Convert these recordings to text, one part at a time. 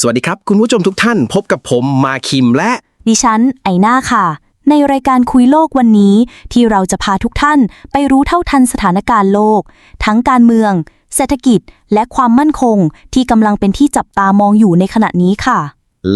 สวัสดีครับ คุณผู้ชมทุกท่านพบกับผมมาคิมและ ดิฉัน ไอหน้าค่ะ ในรายการคุยโลกวันนี้ ที่เราจะพาทุกท่านไปรู้เท่าทันสถานการณ์โลก ทั้งการเมือง เศรษฐกิจ และความมั่นคง ที่กำลังเป็นที่จับตามองอยู่ในขณะนี้ค่ะ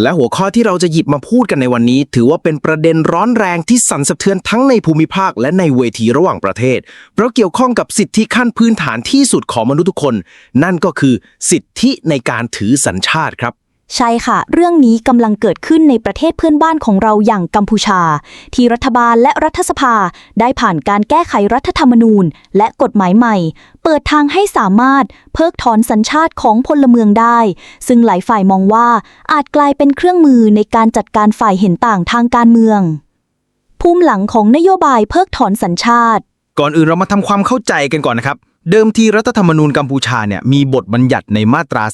และหัวข้อที่เราจะหยิบมาพูดกันในวันนี้ ถือว่าเป็นประเด็นร้อนแรงที่สั่นสะเทือนทั้งในภูมิภาคและในเวทีระหว่างประเทศ เพราะเกี่ยวข้องกับสิทธิขั้นพื้นฐานที่สุดของมนุษย์ทุกคน นั่นก็คือสิทธิในการถือสัญชาติครับ ใช่ค่ะ เรื่องนี้กำลังเกิดขึ้นในประเทศเพื่อนบ้านของเราอย่างกัมพูชา ที่รัฐบาลและรัฐสภาได้ผ่านการแก้ไขรัฐธรรมนูญ และกฎหมายใหม่ เปิดทางให้สามารถเพิกถอนสัญชาติของพลเมืองได้ ซึ่งหลายฝ่ายมองว่าอาจกลายเป็นเครื่องมือในการจัดการฝ่ายเห็นต่างทางการเมือง ภูมิหลังของนโยบายเพิกถอนสัญชาติ ก่อนอื่นเรามาทำความเข้าใจกันก่อนนะครับ เดิมทีรัฐธรรมนูญกัมพูชาเนี่ยมีบทบัญญัติในมาตรา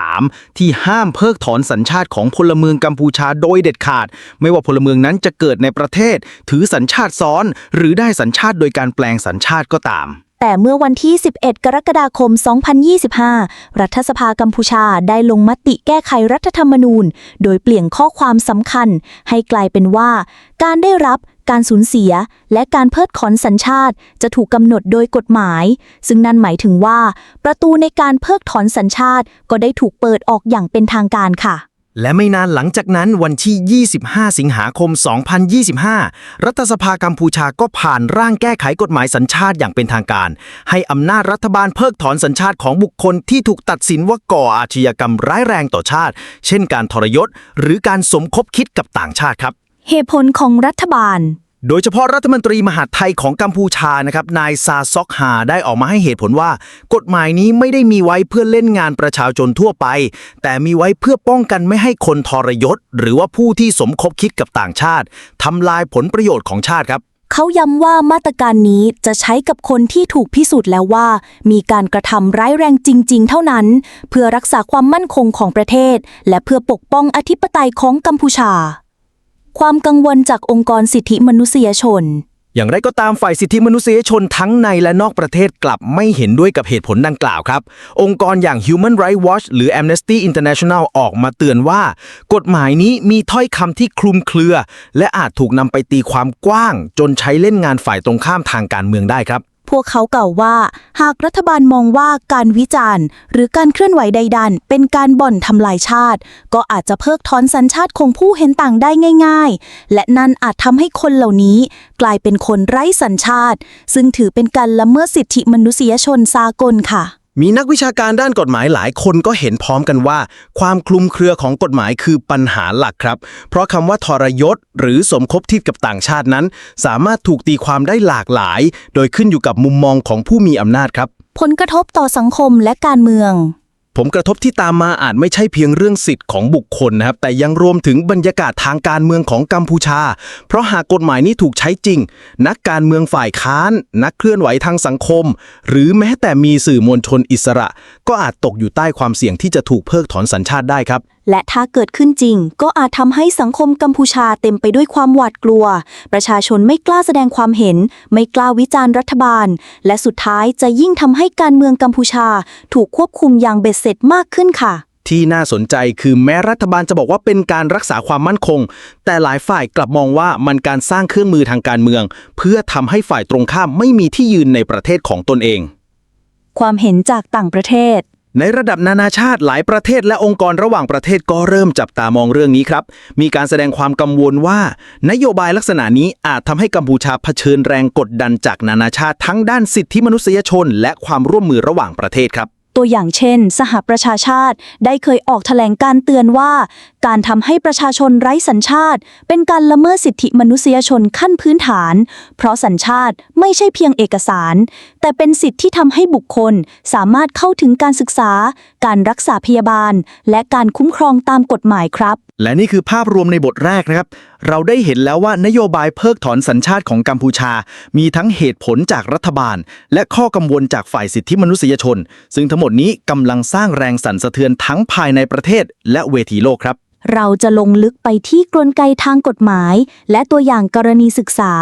33 ที่ห้ามเพิกถอนสัญชาติของพลเมืองกัมพูชาโดยเด็ดขาด ไม่ว่าพลเมืองนั้นจะเกิดในประเทศ ถือสัญชาติซ้อน หรือได้สัญชาติโดยการแปลงสัญชาติก็ตาม แต่เมื่อวันที่ 11 กรกฎาคม 2025 รัฐสภากัมพูชาได้ลงมติแก้ไขรัฐธรรมนูญ โดยเปลี่ยนข้อความสำคัญ ให้กลายเป็นว่า การได้รับการสูญเสีย และการเพิกถอนสัญชาติ จะถูกกำหนดโดยกฎหมาย ซึ่งนั่นหมายถึงว่า ประตูในการเพิกถอนสัญชาติก็ได้ถูกเปิดออกอย่างเป็นทางการค่ะ และไม่นานหลังจากนั้นวันที่ 25 สิงหาคม 2025 รัฐสภากัมพูชาก็ผ่านร่างแก้ไขกฎหมายสัญชาติอย่างเป็นทางการ ให้อำนาจรัฐบาลเพิกถอนสัญชาติของบุคคลที่ถูกตัดสินว่าก่ออาชญากรรมร้ายแรงต่อชาติ เช่นการทรยศ หรือการสมคบคิดกับต่างชาติครับ เหตุผลของรัฐบาล โดยเฉพาะรัฐมนตรีมหาดไทยของกัมพูชานะครับนายซาซอกฮาได้ออกมาให้เหตุผลว่า กฎหมายนี้ไม่ได้มีไว้เพื่อเล่นงานประชาชนทั่วไป แต่มีไว้เพื่อป้องกันไม่ให้คนทรยศ หรือว่าผู้ที่สมคบคิดกับต่างชาติทำลายผลประโยชน์ของชาติครับเขาย้ำว่ามาตรการนี้จะใช้กับคนที่ถูกพิสูจน์แล้วว่า มีการกระทำร้ายแรงจริง ๆ เท่านั้น เพื่อรักษาความมั่นคงของประเทศ และเพื่อปกป้องอธิปไตยของกัมพูชา ความกังวลจากองค์กรสิทธิมนุษยชน อย่างไรก็ตามฝ่ายสิทธิมนุษยชนทั้งในและนอกประเทศกลับไม่เห็นด้วยกับเหตุผลดังกล่าวครับ องค์กรอย่าง Human Rights Watch หรือ Amnesty International ออกมาเตือนว่า กฎหมายนี้มีถ้อยคำที่คลุมเครือ และอาจถูกนำไปตีความกว้าง จนใช้เล่นงานฝ่ายตรงข้ามทางการเมืองได้ครับ พวกเขากล่าวว่า หากรัฐบาลมองว่าการวิจารณ์ หรือการเคลื่อนไหวใดๆเป็นการบ่อนทำลายชาติ ก็อาจจะเพิกถอนสัญชาติของผู้เห็นต่างได้ง่าย ๆ และนั่นอาจทำให้คนเหล่านี้ กลายเป็นคนไร้สัญชาติ ซึ่งถือเป็นการละเมิดสิทธิมนุษยชนสากลค่ะ มีนักวิชาการด้านกฎหมายหลายคนก็เห็นพร้อมกันว่า ความคลุมเครือของกฎหมายคือปัญหาหลักครับ เพราะคำว่าทรยศ หรือสมคบทิดกับต่างชาตินั้น สามารถถูกตีความได้หลากหลาย โดยขึ้นอยู่กับมุมมองของผู้มีอำนาจครับ ผลกระทบต่อสังคมและการเมือง ผลกระทบที่ตามมาอาจไม่ใช่เพียงเรื่องสิทธิ์ของบุคคลนะครับ แต่ยังรวมถึงบรรยากาศทางการเมืองของกัมพูชา เพราะหากกฎหมายนี้ถูกใช้จริง นักการเมืองฝ่ายค้าน นักเคลื่อนไหวทางสังคม หรือแม้แต่มีสื่อมวลชนอิสระ ก็อาจตกอยู่ใต้ความเสี่ยงที่จะถูกเพิกถอนสัญชาติได้ครับ และถ้าเกิดขึ้นจริง ก็อาจทำให้สังคมกัมพูชาเต็มไปด้วยความหวาดกลัว ประชาชนไม่กล้าแสดงความเห็น ไม่กล้าวิจารณ์รัฐบาล และสุดท้ายจะยิ่งทำให้การเมืองกัมพูชา ถูกควบคุมอย่างเบ็ดเสร็จมากขึ้นค่ะ ที่น่าสนใจคือแม้รัฐบาลจะบอกว่าเป็นการรักษาความมั่นคง แต่หลายฝ่ายกลับมองว่ามันการสร้างเครื่องมือทางการเมือง เพื่อทำให้ฝ่ายตรงข้ามไม่มีที่ยืนในประเทศของตนเอง ความเห็นจากต่างประเทศ ในระดับนานาชาติหลายประเทศและองค์กรระหว่างประเทศก็เริ่มจับตามองเรื่องนี้ครับ มีการแสดงความกังวลว่า นโยบายลักษณะนี้อาจทำให้กัมพูชาเผชิญแรงกดดันจากนานาชาติทั้งด้านสิทธิมนุษยชน และความร่วมมือระหว่างประเทศครับ ตัวอย่างเช่น สหประชาชาติได้เคยออกแถลงการเตือนว่า การทำให้ประชาชนไร้สัญชาติ เป็นการละเมิดสิทธิมนุษยชนขั้นพื้นฐาน เพราะสัญชาติไม่ใช่เพียงเอกสาร แต่เป็นสิทธิที่ทำให้บุคคล สามารถเข้าถึงการศึกษา การรักษาพยาบาล และการคุ้มครองตามกฎหมายครับ และนี่คือภาพรวมในบทแรกนะครับ เราได้เห็นแล้วว่านโยบายเพิกถอนสัญชาติของกัมพูชา มีทั้งเหตุผลจากรัฐบาล และข้อกังวลจากฝ่ายสิทธิมนุษยชน ซึ่งทั้งหมดนี้กำลังสร้างแรงสั่นสะเทือนทั้งภายในประเทศและเวทีโลกครับ เราจะลงลึกไปที่กลไกทางกฎหมาย และตัวอย่างกรณีศึกษา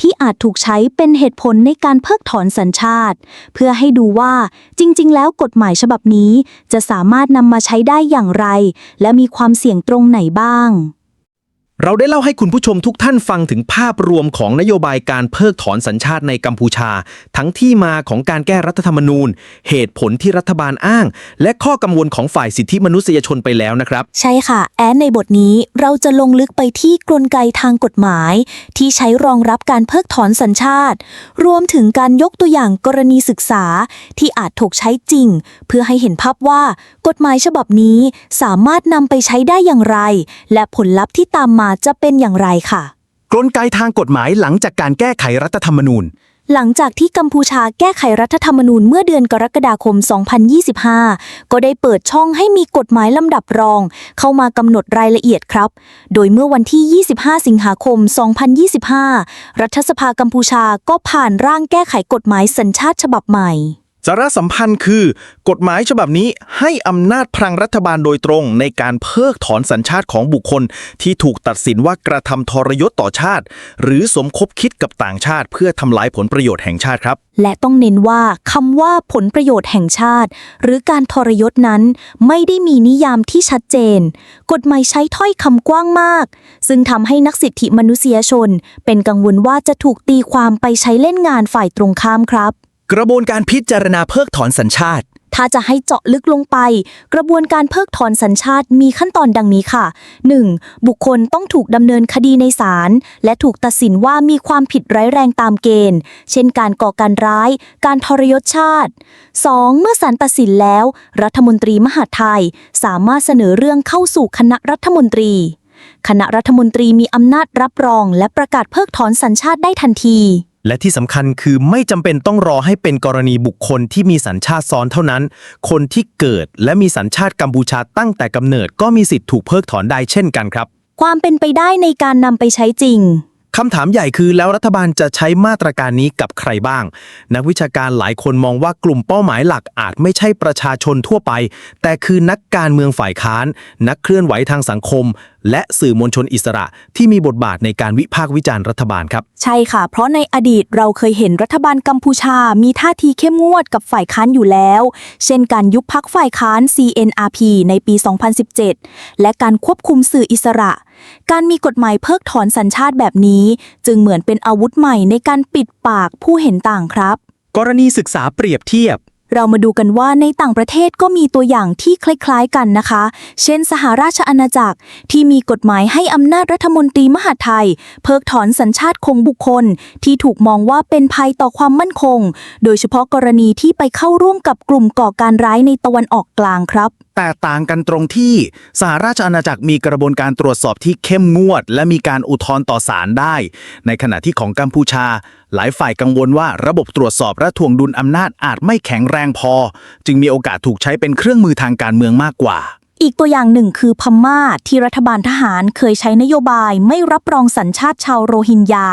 ที่อาจถูกใช้เป็นเหตุผลในการเพิกถอนสัญชาติ เพื่อให้ดูว่าจริง ๆ แล้วกฎหมายฉบับนี้ จะสามารถนำมาใช้ได้อย่างไร และมีความเสี่ยงตรงไหนบ้าง เราได้เล่าให้คุณผู้ชมทุกท่านฟังถึงภาพรวมของนโยบายการเพิกถอนสัญชาติในกัมพูชา ทั้งที่มาของการแก้รัฐธรรมนูญ เหตุผลที่รัฐบาลอ้าง และข้อกังวลของฝ่ายสิทธิมนุษยชนไปแล้วนะครับ ใช่ค่ะ แอนในบทนี้เราจะลงลึกไปที่กลไกทางกฎหมาย ที่ใช้รองรับการเพิกถอนสัญชาติ รวมถึงการยกตัวอย่างกรณีศึกษา ที่อาจถูกใช้จริง เพื่อให้เห็นภาพว่า กฎหมายฉบับนี้สามารถนำไปใช้ได้อย่างไร และผลลัพธ์ที่ตามมาจะเป็นอย่างไรค่ะ กลไกทางกฎหมายหลังจากการแก้ไขรัฐธรรมนูญ หลังจากที่กัมพูชาแก้ไขรัฐธรรมนูญเมื่อเดือนกรกฎาคม 2025 ก็ได้เปิดช่องให้มีกฎหมายลำดับรอง เข้ามากำหนดรายละเอียดครับ โดยเมื่อวันที่ 25 สิงหาคม 2025 รัฐสภากัมพูชาก็ผ่านร่างแก้ไขกฎหมายสัญชาติฉบับใหม่ สาระสัมพันธ์คือ กฎหมายฉบับนี้ให้อำนาจพลังรัฐบาลโดยตรงในการเพิกถอนสัญชาติของบุคคล ที่ถูกตัดสินว่ากระทำทรยศต่อชาติ หรือสมคบคิดกับต่างชาติ เพื่อทำลายผลประโยชน์แห่งชาติครับ และต้องเน้นว่าคำว่าผลประโยชน์แห่งชาติ หรือการทรยศนั้น ไม่ได้มีนิยามที่ชัดเจน กฎหมายใช้ถ้อยคำกว้างมาก ซึ่งทำให้นักสิทธิมนุษยชน เป็นกังวลว่าจะถูกตีความไปใช้เล่นงานฝ่ายตรงข้ามครับ กระบวนการพิจารณาเพิกถอนสัญชาติ ถ้าจะให้เจาะลึกลงไป กระบวนการเพิกถอนสัญชาติมีขั้นตอนดังนี้ค่ะ 1. บุคคลต้องถูกดำเนินคดีในศาลและถูกตัดสินว่ามีความผิดร้ายแรงตามเกณฑ์ เช่นการก่อการร้าย การทรยศชาติ 2. เมื่อศาลตัดสินแล้ว รัฐมนตรีมหาดไทย สามารถเสนอเรื่องเข้าสู่คณะรัฐมนตรี คณะรัฐมนตรีมีอำนาจรับรอง และประกาศเพิกถอนสัญชาติได้ทันที และที่สำคัญคือไม่จำเป็นต้องรอให้เป็นกรณีบุคคลที่มีสัญชาติซ้อนเท่านั้น คนที่เกิดและมีสัญชาติกัมพูชาตั้งแต่กำเนิดก็มีสิทธิ์ถูกเพิกถอนได้เช่นกันครับ ความเป็นไปได้ในการนำไปใช้จริง คำถามใหญ่คือแล้วรัฐบาลจะใช้มาตรการนี้กับใครบ้าง นักวิชาการหลายคนมองว่ากลุ่มเป้าหมายหลักอาจไม่ใช่ประชาชนทั่วไป แต่คือนักการเมืองฝ่ายค้าน นักเคลื่อนไหวทางสังคม และสื่อมวลชนอิสระ ที่มีบทบาทในการวิพากษ์วิจารณ์รัฐบาลครับ ใช่ค่ะ เพราะในอดีตเราเคยเห็นรัฐบาลกัมพูชา มีท่าทีเข้มงวดกับฝ่ายค้านอยู่แล้ว เช่นการยุบพักฝ่ายค้าน CNRP ในปี 2017 และการควบคุมสื่ออิสระ การมีกฎหมายเพิกถอนสัญชาติแบบนี้ จึงเหมือนเป็นอาวุธใหม่ในการปิดปากผู้เห็นต่างครับ กรณีศึกษาเปรียบเทียบ เรามาดูกันว่าในต่างประเทศก็มีตัวอย่างที่คล้ายๆกันนะคะ เช่น สหราชอาณาจักรที่มีกฎหมายให้อำนาจรัฐมนตรีมหาดไทย เพิกถอนสัญชาติของบุคคล ที่ถูกมองว่าเป็นภัยต่อความมั่นคง โดยเฉพาะกรณีที่ไปเข้าร่วมกับกลุ่มก่อการร้ายในตะวันออกกลางครับแตกต่างกันตรงที่สหราชอาณาจักรมีกระบวนการตรวจสอบที่เข้มงวด และมีการอุทธรณ์ต่อศาลได้ ในขณะที่ของกัมพูชา หลายฝ่ายกังวลว่าระบบตรวจสอบและทวงดุลอำนาจอาจไม่แข็งแรงพอ จึงมีโอกาสถูกใช้เป็นเครื่องมือทางการเมืองมากกว่า อีกตัวอย่างหนึ่งคือพม่าที่รัฐบาลทหารเคยใช้นโยบายไม่รับรองสัญชาติชาวโรฮิงญา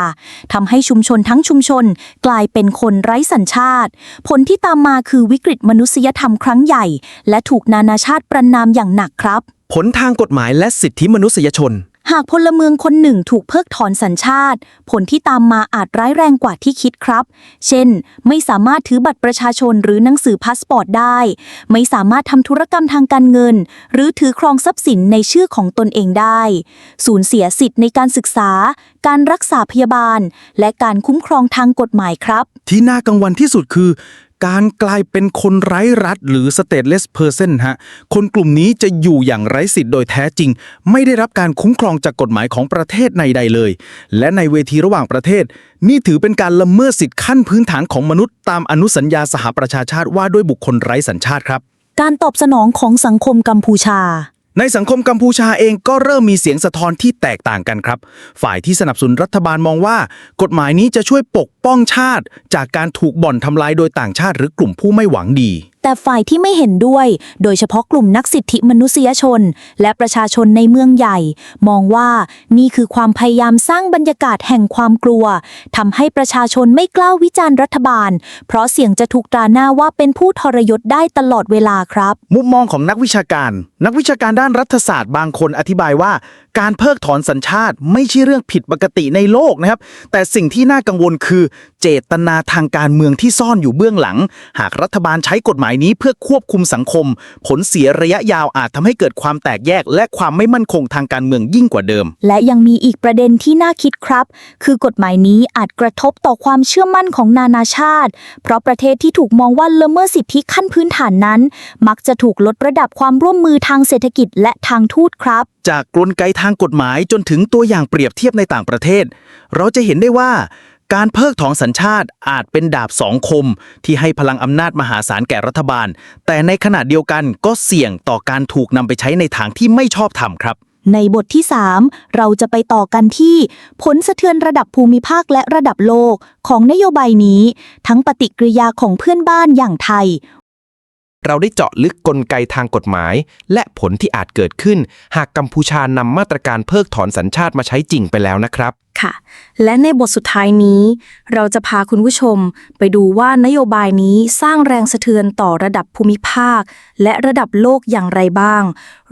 ทำให้ชุมชนทั้งชุมชนกลายเป็นคนไร้สัญชาติ ผลที่ตามมาคือวิกฤตมนุษยธรรมครั้งใหญ่ และถูกนานาชาติประนามอย่างหนักครับ ผลทางกฎหมายและสิทธิมนุษยชน หากพลเมืองคนหนึ่งถูกเพิกถอนสัญชาติ ผลที่ตามมาอาจร้ายแรงกว่าที่คิดครับ เช่น ไม่สามารถถือบัตรประชาชนหรือหนังสือพาสปอร์ตได้ ไม่สามารถทำธุรกรรมทางการเงิน หรือถือครองทรัพย์สินในชื่อของตนเองได้ สูญเสียสิทธิ์ในการศึกษา การรักษาพยาบาล และการคุ้มครองทางกฎหมายครับ ที่น่ากังวลที่สุดคือ การกลายเป็นคนไร้รัฐหรือ stateless person ฮะ คนกลุ่มนี้จะอยู่อย่างไร้สิทธิ์โดยแท้จริง ไม่ได้รับการคุ้มครองจากกฎหมายของประเทศในใดเลย และในเวทีระหว่างประเทศ นี่ถือเป็นการละเมิดสิทธิขั้นพื้นฐานของมนุษย์ตามอนุสัญญาสหประชาชาติว่าด้วยบุคคลไร้สัญชาติครับ การตอบสนองของสังคมกัมพูชา ในสังคมกัมพูชาเองก็เริ่มมีเสียงสะท้อนที่แตกต่างกันครับ ฝ่ายที่สนับสนุนรัฐบาลมองว่า กฎหมายนี้จะช่วยปกป้องชาติ จากการถูกบ่อนทำลายโดยต่างชาติหรือกลุ่มผู้ไม่หวังดี แต่ฝ่ายที่ไม่เห็นด้วย โดยเฉพาะกลุ่มนักสิทธิมนุษยชน และประชาชนในเมืองใหญ่ มองว่านี่คือความพยายามสร้างบรรยากาศแห่งความกลัวทำให้ประชาชนไม่กล้าวิจารณ์รัฐบาล เพราะเสี่ยงจะถูกตราหน้าว่าเป็นผู้ทรยศได้ตลอดเวลาครับ มุมมองของนักวิชาการ นักวิชาการด้านรัฐศาสตร์บางคนอธิบายว่า การเพิกถอนสัญชาติ ไม่ใช่เรื่องผิดปกติในโลกนะครับ แต่สิ่งที่น่ากังวลคือ เจตนาทางการเมืองที่ซ่อนอยู่เบื้องหลัง หากรัฐบาลใช้กฎหมายนี้เพื่อควบคุมสังคม ผลเสียระยะยาวอาจทำให้เกิดความแตกแยก และความไม่มั่นคงทางการเมืองยิ่งกว่าเดิม และยังมีอีกประเด็นที่น่าคิดครับ คือกฎหมายนี้อาจกระทบต่อความเชื่อมั่นของนานาชาติ เพราะประเทศที่ถูกมองว่าละเมิดสิทธิขั้นพื้นฐานนั้น มักจะถูกลดระดับความร่วมมือทางเศรษฐกิจและทางทูตครับจากกลไกทางกฎหมายจนถึงตัวอย่างเปรียบเทียบในต่างประเทศ เราจะเห็นได้ว่า การเพิกถอนสัญชาติอาจเป็นดาบสองคม ที่ให้พลังอำนาจมหาศาลแก่รัฐบาล แต่ในขณะเดียวกันก็เสี่ยงต่อการถูกนำไปใช้ในทางที่ไม่ชอบธรรมครับ ในบทที่ 3 เราจะไปต่อกันที่ ผลสะเทือนระดับภูมิภาคและระดับโลกของนโยบายนี้ ทั้งปฏิกิริยาของเพื่อนบ้านอย่างไทย เราได้เจาะลึกกลไกทางกฎหมาย และผลที่อาจเกิดขึ้น หากกัมพูชานำมาตรการเพิกถอนสัญชาติมาใช้จริงไปแล้วนะครับค่ะ และในบทสุดท้ายนี้ เราจะพาคุณผู้ชมไปดูว่านโยบายนี้สร้างแรงสะเทือนต่อระดับภูมิภาค และระดับโลกอย่างไรบ้าง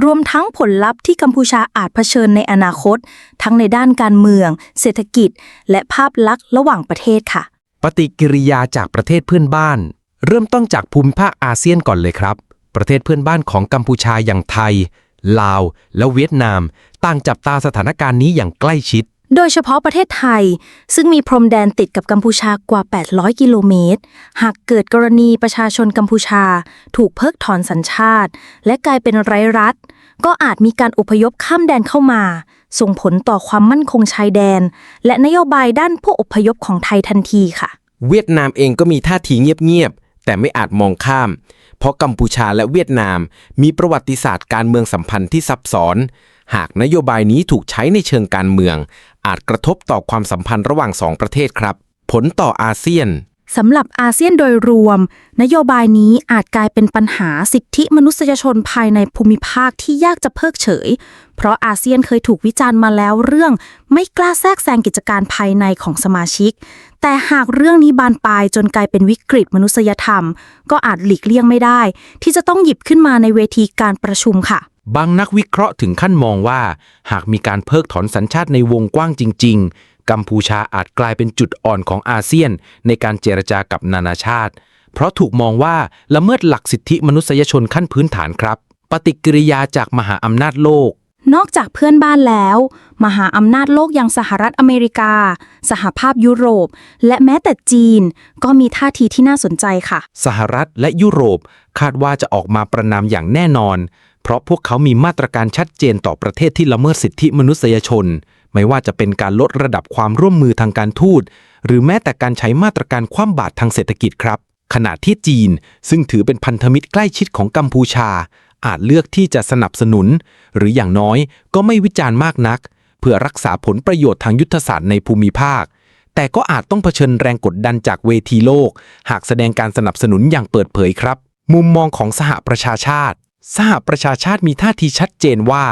รวมทั้งผลลัพธ์ที่กัมพูชาอาจเผชิญในอนาคต ทั้งในด้านการเมือง เศรษฐกิจ และภาพลักษณ์ระหว่างประเทศค่ะ ปฏิกิริยาจากประเทศเพื่อนบ้าน เริ่มต้นจากภูมิภาคอาเซียนก่อนเลยครับ ประเทศเพื่อนบ้านของกัมพูชาอย่างไทย ลาว และเวียดนาม ต่างจับตาสถานการณ์นี้อย่างใกล้ชิด โดยเฉพาะประเทศไทย ซึ่งมีพรมแดนติดกับกัมพูชากว่า 800 กิโลเมตร หากเกิดกรณีประชาชนกัมพูชา ถูกเพิกถอนสัญชาติ และกลายเป็นไร้รัฐ ก็อาจมีการอพยพข้ามแดนเข้ามา ส่งผลต่อความมั่นคงชายแดน และนโยบายด้านผู้อพยพของไทยทันทีค่ะ เวียดนามเองก็มีท่าทีเงียบๆ แต่ไม่อาจมองข้าม เพราะกัมพูชาและเวียดนาม มีประวัติศาสตร์การเมืองสัมพันธ์ที่ซับซ้อน หากนโยบายนี้ถูกใช้ในเชิงการเมือง อาจกระทบต่อความสัมพันธ์ระหว่างสองประเทศครับ ผลต่ออาเซียนสำหรับอาเซียนโดยรวม นโยบายนี้อาจกลายเป็นปัญหาสิทธิมนุษยชนภายในภูมิภาคที่ยากจะเพิกเฉย เพราะอาเซียนเคยถูกวิจารณ์มาแล้วเรื่อง ไม่กล้าแทรกแซงกิจการภายในของสมาชิก แต่หากเรื่องนี้บานปลายจนกลายเป็นวิกฤตมนุษยธรรม ก็อาจหลีกเลี่ยงไม่ได้ ที่จะต้องหยิบขึ้นมาในเวทีการประชุมค่ะ บางนักวิเคราะห์ถึงขั้นมองว่า หากมีการเพิกถอนสัญชาติในวงกว้างจริง ๆ กัมพูชาอาจกลายเป็นจุดอ่อนของอาเซียน ในการเจรจากับนานาชาติ เพราะถูกมองว่าละเมิดหลักสิทธิมนุษยชนขั้นพื้นฐานครับ ปฏิกิริยาจากมหาอำนาจโลก นอกจากเพื่อนบ้านแล้ว มหาอำนาจโลกอย่างสหรัฐอเมริกา สหภาพยุโรป และแม้แต่จีน ก็มีท่าทีที่น่าสนใจค่ะ สหรัฐและยุโรปคาดว่าจะออกมาประนามอย่างแน่นอน เพราะพวกเขามีมาตรการชัดเจนต่อประเทศที่ละเมิดสิทธิมนุษยชน ไม่ว่าจะเป็นการลดระดับความร่วมมือทางการทูต หรือแม้แต่การใช้มาตรการคว่ำบาตรทางเศรษฐกิจครับขณะที่จีนซึ่งถือเป็นพันธมิตรใกล้ชิดของกัมพูชา อาจเลือกที่จะสนับสนุน หรืออย่างน้อยก็ไม่วิจารณ์มากนัก เพื่อรักษาผลประโยชน์ทางยุทธศาสตร์ในภูมิภาค แต่ก็อาจต้องเผชิญแรงกดดันจากเวทีโลก หากแสดงการสนับสนุนอย่างเปิดเผยครับ มุมมองของสหประชาชาติ สหประชาชาติมีท่าทีชัดเจนว่า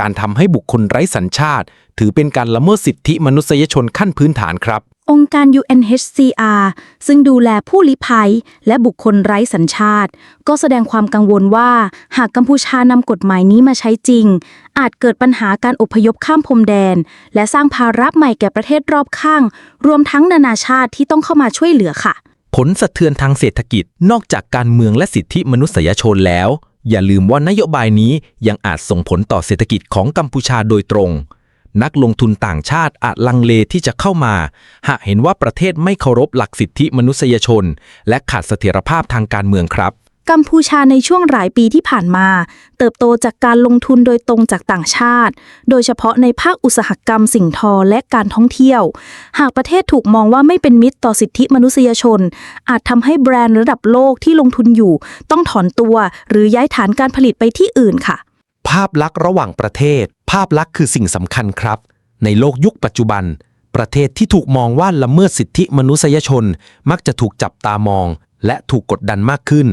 การทำให้บุคคลไร้สัญชาติ ถือเป็นการละเมิดสิทธิมนุษยชนขั้นพื้นฐานครับ องค์การ UNHCR ซึ่งดูแลผู้ลี้ภัย และบุคคลไร้สัญชาติ ก็แสดงความกังวลว่า หากกัมพูชานำกฎหมายนี้มาใช้จริง อาจเกิดปัญหาการอพยพข้ามพรมแดน และสร้างภาระใหม่แก่ประเทศรอบข้าง รวมทั้งนานาชาติที่ต้องเข้ามาช่วยเหลือค่ะ ผลสะเทือนทางเศรษฐกิจนอกจากการเมืองและสิทธิมนุษยชนแล้ว อย่าลืมว่านโยบายนี้ยังอาจส่งผลต่อเศรษฐกิจของกัมพูชาโดยตรง นักลงทุนต่างชาติอาจลังเลที่จะเข้ามา หากเห็นว่าประเทศไม่เคารพหลักสิทธิมนุษยชน และขาดเสถียรภาพทางการเมืองครับกัมพูชาในช่วงหลายปีที่ผ่านมา เติบโตจากการลงทุนโดยตรงจากต่างชาติ โดยเฉพาะในภาคอุตสาหกรรมสิ่งทอและการท่องเที่ยว หากประเทศถูกมองว่าไม่เป็นมิตรต่อสิทธิมนุษยชน อาจทำให้แบรนด์ระดับโลกที่ลงทุนอยู่ ต้องถอนตัวหรือย้ายฐานการผลิตไปที่อื่นค่ะ ภาพลักษณ์ระหว่างประเทศ ภาพลักษณ์คือสิ่งสำคัญครับ ในโลกยุคปัจจุบัน ประเทศที่ถูกมองว่าละเมิดสิทธิมนุษยชน มักจะถูกจับตามอง และถูกกดดันมากขึ้น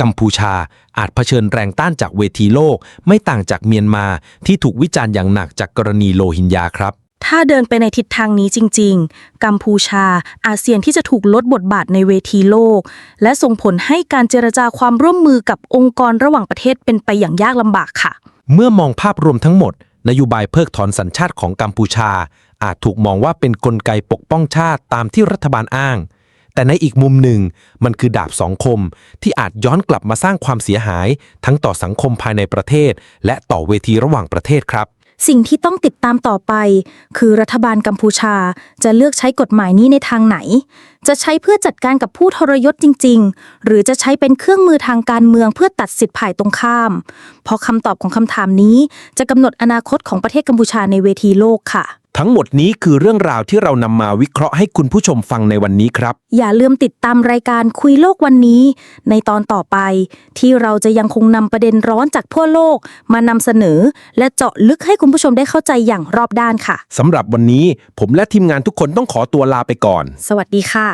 กัมพูชาอาจเผชิญแรงต้านจากเวทีโลก ไม่ต่างจากเมียนมาที่ถูกวิจารณ์อย่างหนักจากกรณีโลหิงญาครับถ้าเดินไปในทิศทางนี้จริง ๆ กัมพูชา อาเซียนที่จะถูกลดบทบาทในเวทีโลก และส่งผลให้การเจรจาความร่วมมือกับองค์กรระหว่างประเทศเป็นไปอย่างยากลำบากค่ะ เมื่อมองภาพรวมทั้งหมด นโยบายเพิกถอนสัญชาติของกัมพูชา อาจถูกมองว่าเป็นนกลไกปกป้องชาติตามที่รัฐบาลอ้าง แต่ในอีกมุมหนึ่ง มันคือดาบสองคม ที่อาจย้อนกลับมาสร้างความเสียหาย ทั้งต่อสังคมภายในประเทศ และต่อเวทีระหว่างประเทศครับ สิ่งที่ต้องติดตามต่อไป คือรัฐบาลกัมพูชาจะเลือกใช้กฎหมายนี้ในทางไหน จะใช้เพื่อจัดการกับผู้ทรยศจริง ๆ หรือจะใช้เป็นเครื่องมือทางการเมืองเพื่อตัดสิทธิ์ฝ่ายตรงข้าม เพราะคำตอบของคำถามนี้จะกำหนดอนาคตของประเทศกัมพูชาในเวทีโลกค่ะ ทั้งหมดนี้คือเรื่องราวที่เรานำมาวิเคราะห์ให้คุณผู้ชมฟังในวันนี้ครับ อย่าลืมติดตามรายการคุยโลกวันนี้ ในตอนต่อไป ที่เราจะยังคงนำประเด็นร้อนจากทั่วโลก มานำเสนอ และเจาะลึกให้คุณผู้ชมได้เข้าใจอย่างรอบด้านค่ะ สำหรับวันนี้ผมและทีมงานทุกคนต้องขอตัวลาไปก่อน สวัสดีค่ะ